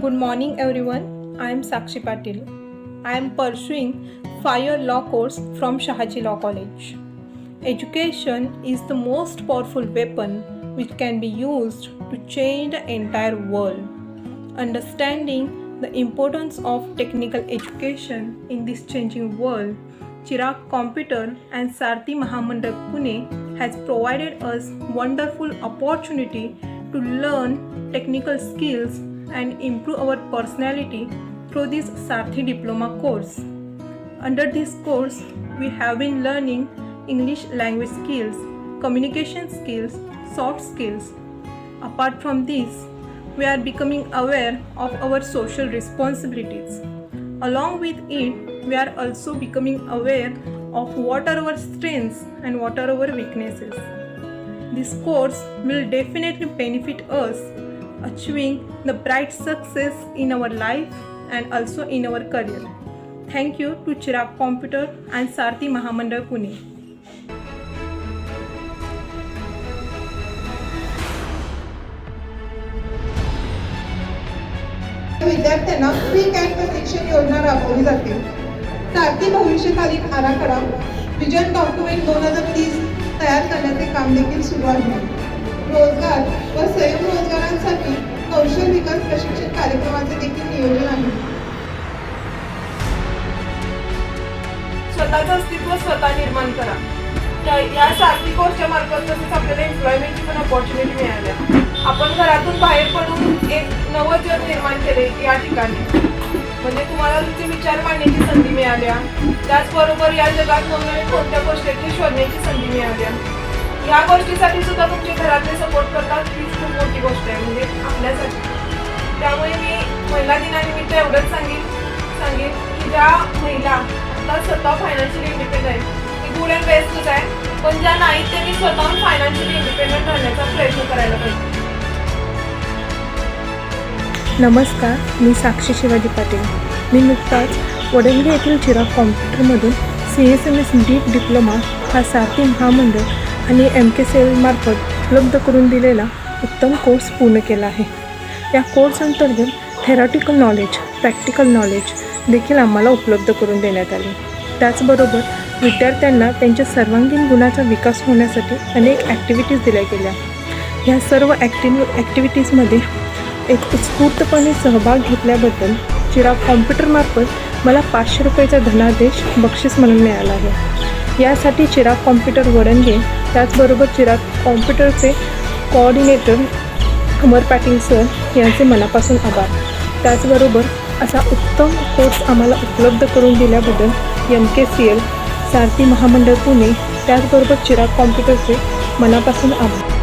Good morning, everyone. I am Sakshi Patil. I am pursuing fire law course from Shahaji Law College. Education is the most powerful weapon which can be used to change the entire world. Understanding the importance of technical education in this changing world, Chirag Computer and Sarthi Mahamandal Pune has provided us wonderful opportunity to learn technical skills and improve our personality through this Sarthi diploma course. Under this course, we have been learning English language skills, communication skills, soft skills. Apart from this, we are becoming aware of our social responsibilities. Along with it, we are also becoming aware of what are our strengths and what are our weaknesses. This course will definitely benefit us achieving the bright success in our life and also in our career. Thank you to Chirag Computer and Sarthi Mahamandal Pune. विद्यार्थ्यांना free camp शिक्षण योजना राबवली जाते. सारथी भविष्यकालीन आराखडा vision document दोन हजार तीस तयार करण्याचे काम देखील सुरू आहे. रोजगार व स्वयंरोजगारांसाठी कौशल विकास प्रशिक्षण कार्यक्रमाचे देखील नियोजन आहे. स्वतःचं अस्तित्व स्वतः निर्माण करा. या सारथी कोर्सच्या मार्फत तसेच आपल्याला केले या ठिकाणी. म्हणजे तुम्हाला तुमचे विचार मांडण्याची संधी मिळाल्या. त्याचबरोबर या जगात नवनवीन कोणत्या गोष्टी शोधण्याची संधी मिळाल्या. या गोष्टीसाठी सुद्धा तुमचे घरातले सपोर्ट करतात. हीच खूप मोठी गोष्ट आहे. म्हणजे आपल्यासाठी. त्यामुळे मी महिला दिनानिमित्त एवढंच सांगेन. सांगेन की ज्या महिला आता स्वतः फायनान्शियली इंडिपेंडंट आहेत ती गुड अँड बेस्टच आहे पण ज्या नाहीत त्यांनी स्वतःहून फायनान्शियली इंडिपेंडंट राहण्याचा प्रयत्न करायला पाहिजे. नमस्कार मी साक्षी शिवाजी पाटील. मी नुकताच वडंगी येथील चिराग कॉम्प्युटरमधून C S M S deep diploma हा सारथी महामंडळ आणि एम के सेलमार्फत उपलब्ध करून दिलेला उत्तम कोर्स पूर्ण केला आहे. या कोर्स अंतर्गत थेरॉटिकल नॉलेज प्रॅक्टिकल नॉलेज देखील आम्हाला उपलब्ध करून देण्यात आले. त्याचबरोबर विद्यार्थ्यांना त्यांच्या सर्वांगीण गुणाचा विकास होण्यासाठी अनेक ॲक्टिव्हिटीज दिल्या गेल्या. ह्या सर्व ॲक्टिव्ह ॲक्टिव्हिटीजमध्ये एक उत्स्फूर्तपणे सहभाग घेतल्याबद्दल चिराग कॉम्प्युटरमार्फत मला पाचशे रुपयाचा धनादेश बक्षीस म्हणून मिळाला आहे. यासाठी चिराग कॉम्प्युटर वडंगे त्याचबरोबर चिराग कॉम्प्युटरचे कोऑर्डिनेटर अमर पाटील सर यांचे मनापासून आभार. त्याचबरोबर असा उत्तम कोर्स आम्हाला उपलब्ध करून दिल्याबद्दल M K C L Sarathi महामंडळ पुणे त्याचबरोबर चिराग कॉम्प्युटरचे मनापासून आभार.